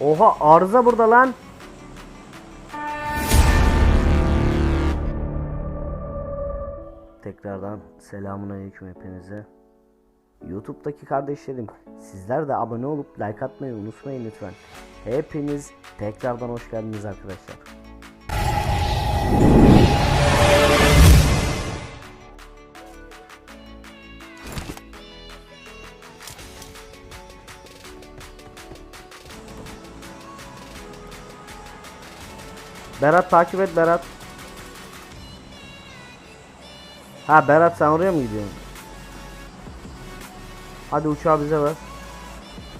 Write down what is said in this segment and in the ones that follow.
Oha arıza burada lan. Tekrardan selamun aleyküm hepinize. YouTube'daki kardeşlerim sizler de abone olup like atmayı unutmayın lütfen. Hepiniz tekrardan hoş geldiniz arkadaşlar. Berat takip et Berat. Ha Berat sen oraya mı gidiyorsun? Hadi uçağı bize ver.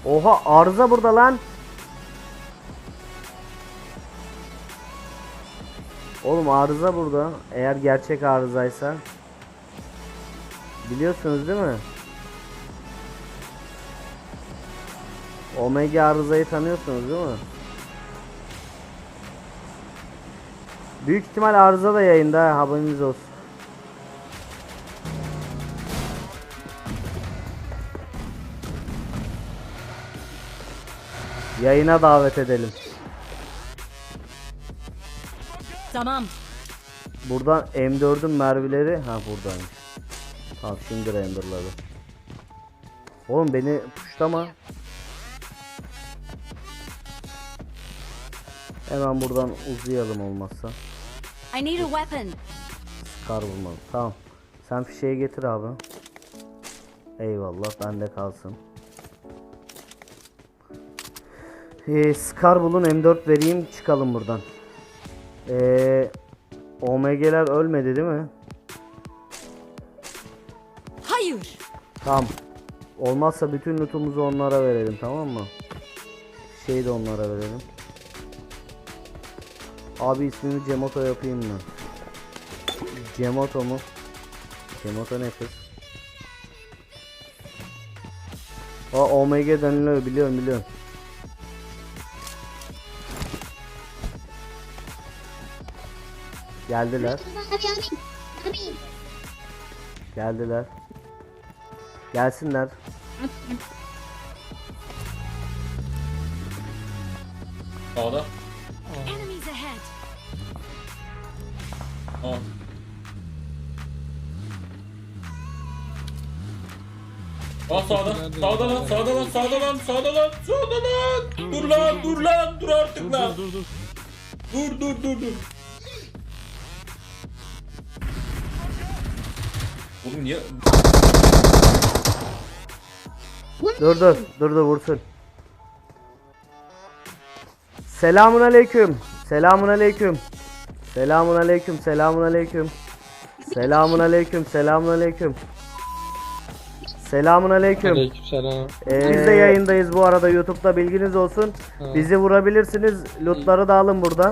Oha arıza burada lan. Oğlum arıza burada. Eğer gerçek arızaysa. Biliyorsunuz değil mi? Omega arızayı tanıyorsunuz değil mi? Büyük ihtimal arıza da yayında ha, haberiniz olsun. Yayına davet edelim. Tamam. Buradan M4'ün mermileri ha buradaymış. Tamam şimdi renderladı. Oğlum beni puşlama. Hemen buradan uzayalım olmazsa. I need a weapon. Kar bulmalı. Tamam. Sen fişeği getir abi. Eyvallah bende kalsın. Ee, Scar bulun M4 vereyim çıkalım buradan. Ee, OMG'ler ölmedi değil mi? Hayır. Tamam. Olmazsa bütün lootumuzu onlara verelim tamam mı? Şeyi de onlara verelim. Abi ismini Cemoto yapayım mı? Cemoto mu? Cemoto ne kız? O Omega deniliyor biliyorum biliyorum. Geldiler. Geldiler. Gelsinler. Sağda. 10. Aa sağda. Sağda lan, sağda lan, sağda lan, sağda lan, sağda lan. Dur, lan, dur lan, dur artık lan. Dur dur dur. Dur dur dur dur. Oğlum niye? Dur dur, dur dur vursun. Selamun aleyküm. Selamun aleyküm. Selamun aleyküm. Selamun aleyküm. Selamun aleyküm. Selamun aleyküm. Selamun aleyküm. Aleykümselam. Ee, biz de yayındayız bu arada YouTube'da bilginiz olsun. Bizi vurabilirsiniz. Lootları da alın burada.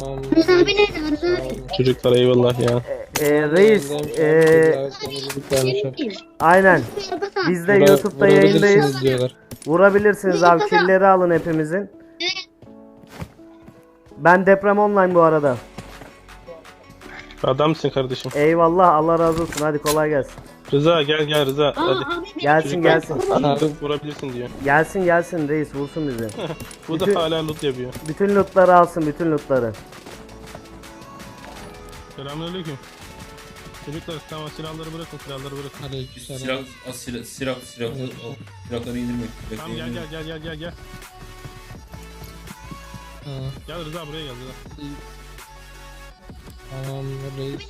Tamam. Abi nerede? Rıza abi. Çocuklar eyvallah ya. Ee, reis ee, aynen. Biz de YouTube'da yayındayız. diyorlar. Vurabilirsiniz abi. Killleri alın hepimizin. Ben deprem online bu arada. Adamsın kardeşim. Eyvallah Allah razı olsun. Hadi kolay gelsin. Rıza gel gel Rıza. Aa Hadi. abi Gelsin gelsin. Abi vurabilirsin diyor. Gelsin gelsin reis vursun bizi. Bu Bütün- da hala loot yapıyor. Bütün lootları alsın bütün lootları. Selamünaleyküm. Çocuklar tamam silahları bırakın silahları bırakın. Silah, az silah, silah, silah, silahları indirmeyin. Tamam gel gel gel gel gel gel. Gel Rıza buraya gel Rıza. Tamam reis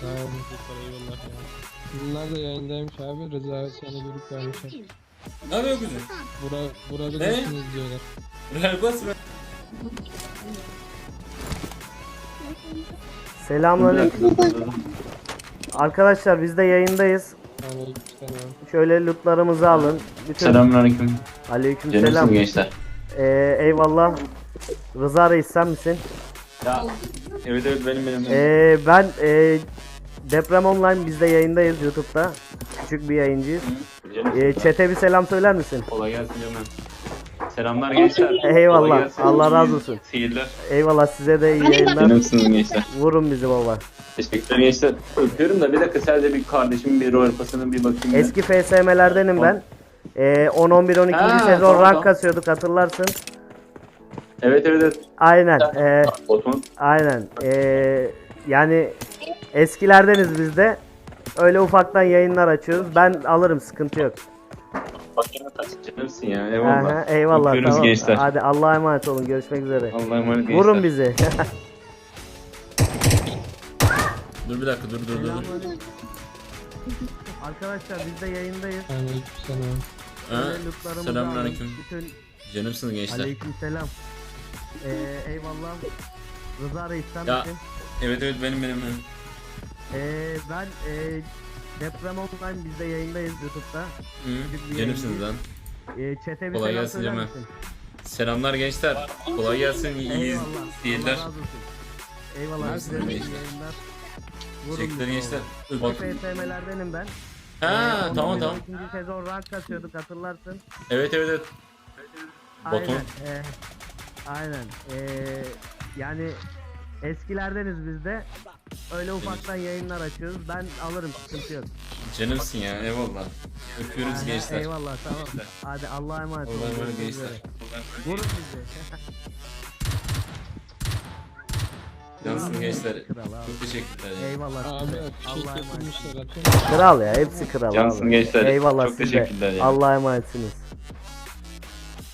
sağ. Çocuklar eyvallah ya. Bunlar da yayındaymış abi Rıza seni görüp vermişler. Ne yapıyor kızım? Bura, vurabilirsiniz diyorlar. Real basma. Selamünaleyküm. Arkadaşlar biz de yayındayız. Şöyle lootlarımızı alın. Bütün Selamünaleyküm. Aleyküm Canımsın selam. gençler. Ee, eyvallah. Rıza reis sen misin? Ya evet evet benim benim. benim. Ee, ben ee, deprem online biz de yayındayız YouTube'da. Küçük bir yayıncıyız. Ee, chat'e bir selam söyler misin? Kolay gelsin canım. Selamlar gençler. Eyvallah. Allah razı olsun. Seyirler. Eyvallah size de iyi Hadi yayınlar. Canımsınız gençler. Vurun bizi baba. Teşekkürler gençler. Öpüyorum da bir dakika sadece bir kardeşimin bir rol pasını bir bakayım. Eski FSM'lerdenim ben. Ee, 10 11 12. Ha, sezon tamam, rank tamam. kasıyorduk hatırlarsın. Evet evet evet. Aynen. E, Botun. aynen. E, yani eskilerdeniz biz de. Öyle ufaktan yayınlar açıyoruz. Ben alırım sıkıntı yok. Canımsın ya. Eyvallah. Aha, eyvallah Öpüyoruz tamam. gençler. Hadi Allah'a emanet olun. Görüşmek üzere. Allah'a emanet gençler. Vurun bizi. Dur bir dakika dur dur dur. dur. Arkadaşlar biz de yayındayız. Aleykümselam. Ha? Böyle lootlarımızı Selamünaleyküm. aldık. Bütün Canımsınız gençler. aleykümselam. Ee, eyvallah. Rıza Reis sen Ya. misin? Evet evet benim benim. benim. Ee, ben e, Deprem Online biz de yayındayız YouTube'da. Hı, Canımsınız lan. Ee, chat'e bir Kolay selam gelsin söyler Cemal. misin? Selamlar gençler. Kolay gelsin. İyi Eyvallah. Allah razı olsun. Eyvallah. Nasılsın size de iyi gençler? yayınlar. Vurun Teşekkürler bizi gençler. oğlum. Bak. FSM'lerdenim ben. Ha Ee, tamam tamam. İkinci sezon rank atıyorduk hatırlarsın. Evet evet evet. Botun. Aynen. e, aynen. E, yani eskilerdeniz biz de. Öyle ufaktan yayınlar açıyoruz. Ben alırım sıkıntı yok. Canımsın ya eyvallah. Öpüyoruz Aha, gençler. Eyvallah tamam. Hadi Allah'a emanet olun. Allah'a emanet Görüşmek gençler. Vurun bizi. Cansın gençler. Kral abi. Çok teşekkürler. ya. Eyvallah Abi Allah'a emanet. Kral ya hepsi kral Cansın abi. gençler. Eyvallah Çok size. teşekkürler ya. Allah'a emanetsiniz.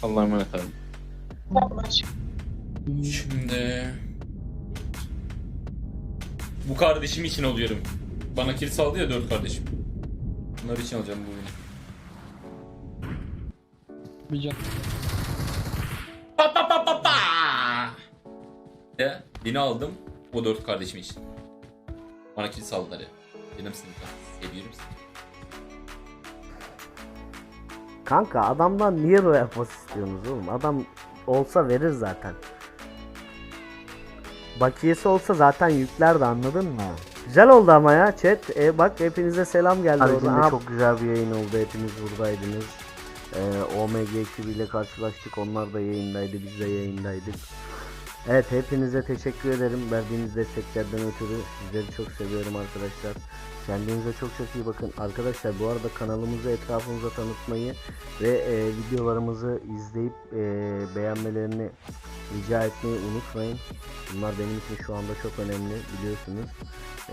Allah'a emanet abi. Şimdi bu kardeşim için alıyorum. Bana kill saldı ya dört kardeşim. Bunlar için alacağım bu oyunu. Bir can. Pa pa pa pa pa. De beni aldım bu dört kardeşim için. Bana kill saldılar ya. Benim sınıfta. Seviyorum seni. Kanka adamdan niye royal pass istiyorsunuz oğlum? Adam olsa verir zaten. Bakiyesi olsa zaten yüklerdi anladın mı? Güzel oldu ama ya chat. E, bak hepinize selam geldi orada. Çok güzel bir yayın oldu. Hepiniz buradaydınız. E, OMG ekibiyle karşılaştık. Onlar da yayındaydı. Biz de yayındaydık. Evet hepinize teşekkür ederim. Verdiğiniz desteklerden ötürü sizleri çok seviyorum arkadaşlar. Kendinize çok çok iyi bakın. Arkadaşlar bu arada kanalımızı etrafınıza tanıtmayı ve e, videolarımızı izleyip e, beğenmelerini rica etmeyi unutmayın. Bunlar benim için şu anda çok önemli biliyorsunuz.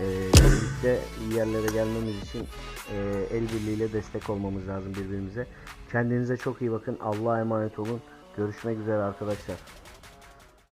E, birlikte iyi yerlere gelmemiz için e, el birliğiyle destek olmamız lazım birbirimize. Kendinize çok iyi bakın. Allah'a emanet olun. Görüşmek üzere arkadaşlar.